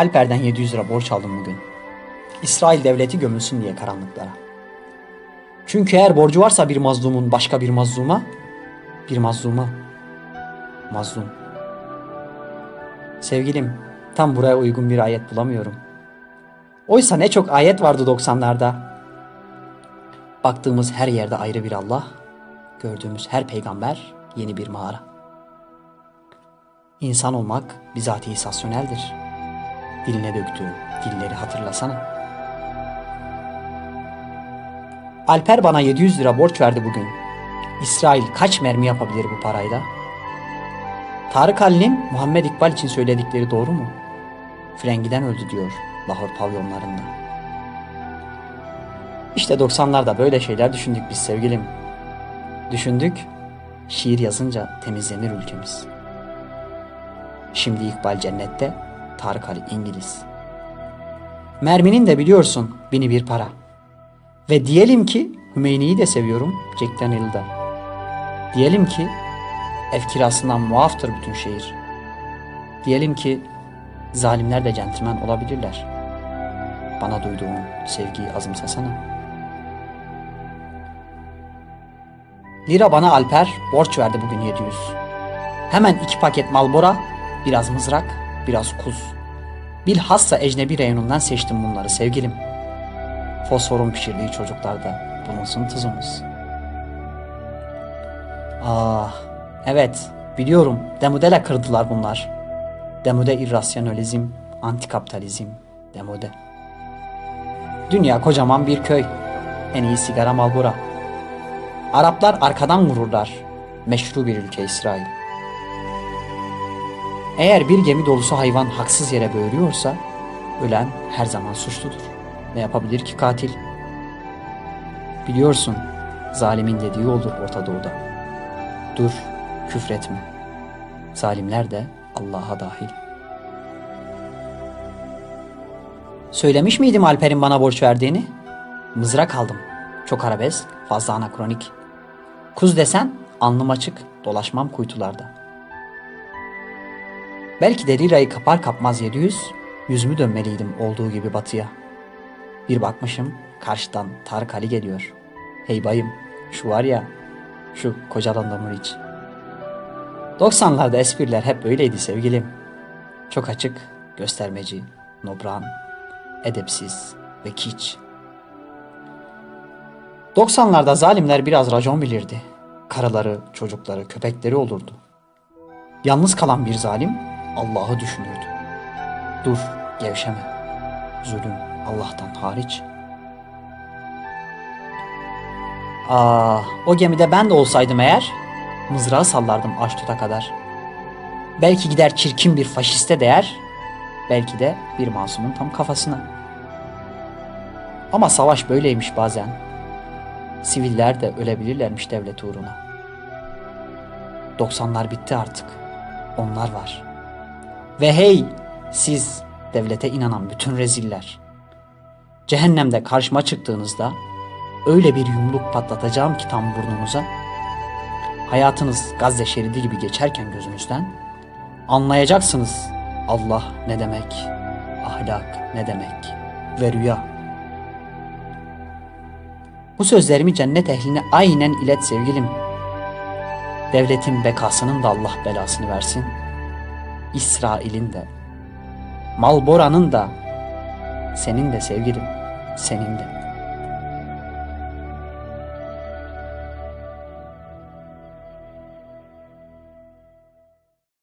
Alper'den 700 lira borç aldım bugün. İsrail devleti gömülsün diye karanlıklara. Çünkü eğer borcu varsa bir mazlumun başka bir mazluma, bir mazluma, mazlum. Sevgilim, tam buraya uygun bir ayet bulamıyorum. Oysa ne çok ayet vardı 90'larda. Baktığımız her yerde ayrı bir Allah, gördüğümüz her peygamber yeni bir mağara. İnsan olmak bizatihi sasyoneldir. Diline döktüğün dilleri hatırlasana. Alper bana 700 lira borç verdi bugün. İsrail kaç mermi yapabilir bu parayla? Tarık Ali'nin Muhammed İkbal için söyledikleri doğru mu? Frengiden öldü diyor Lahor pavyonlarında. İşte 90'larda böyle şeyler düşündük biz sevgilim. Düşündük, şiir yazınca temizlenir ülkemiz. Şimdi İkbal cennette, Tarık Ali İngiliz. Merminin de biliyorsun bini bir para. Ve diyelim ki Hümeyni'yi de seviyorum Jack Daniel'da. Diyelim ki ev kirasından muaftır bütün şehir. Diyelim ki zalimler de centilmen olabilirler. Bana duyduğun sevgiyi azımsasana. Lira bana Alper borç verdi bugün 700. Hemen iki paket Malbora, biraz mızrak, biraz kuz. Bilhassa ecnebi reyonundan seçtim bunları sevgilim. Fosforun pişirdiği çocuklarda bulunsun tuzumuz. Ah, evet biliyorum demodele kırdılar bunlar. Demode irrasyonalizm, antikapitalizm, demode. Dünya kocaman bir köy. En iyi sigara Malbora. Araplar arkadan vururlar. Meşru bir ülke İsrail. Eğer bir gemi dolusu hayvan haksız yere böğürüyorsa, ölen her zaman suçludur. Ne yapabilir ki katil? Biliyorsun, zalimin dediği olur Orta Doğu'da. Dur, küfretme. Zalimler de Allah'a dahil. Söylemiş miydim Alper'in bana borç verdiğini? Mızrak aldım. Çok arabesk, fazla anakronik. Kuz desen alnım açık, dolaşmam kuytularda. Belki de lirayı kapar kapmaz 700, yüzümü dönmeliydim olduğu gibi batıya. Bir bakmışım karşıdan Tarık Ali geliyor. Hey bayım, şu var ya, şu kocadan damır iç. 90'larda espriler hep böyleydi sevgilim. Çok açık, göstermeci, nobran, edepsiz ve kiç. 90'larda zalimler biraz racon bilirdi. Karıları, çocukları, köpekleri olurdu. Yalnız kalan bir zalim Allah'ı düşünürdü. Dur, gevşeme. Zulüm Allah'tan hariç. Ah, o gemide ben de olsaydım eğer, mızrağı sallardım Aştut'a kadar. Belki gider çirkin bir faşiste değer, belki de bir masumun tam kafasına. Ama savaş böyleymiş bazen. Siviller de ölebilirlermiş devlet uğruna. 90'lar bitti artık. Onlar var. Ve hey siz devlete inanan bütün reziller. Cehennemde karşıma çıktığınızda öyle bir yumruk patlatacağım ki tam burnunuza. Hayatınız Gazze şeridi gibi geçerken gözünüzden anlayacaksınız Allah ne demek, ahlak ne demek ve rüya. Bu sözlerimi cennet ehline aynen ilet sevgilim. Devletin bekasının da Allah belasını versin. İsrail'in de, Malbora'nın da, senin de sevgilim, senin de.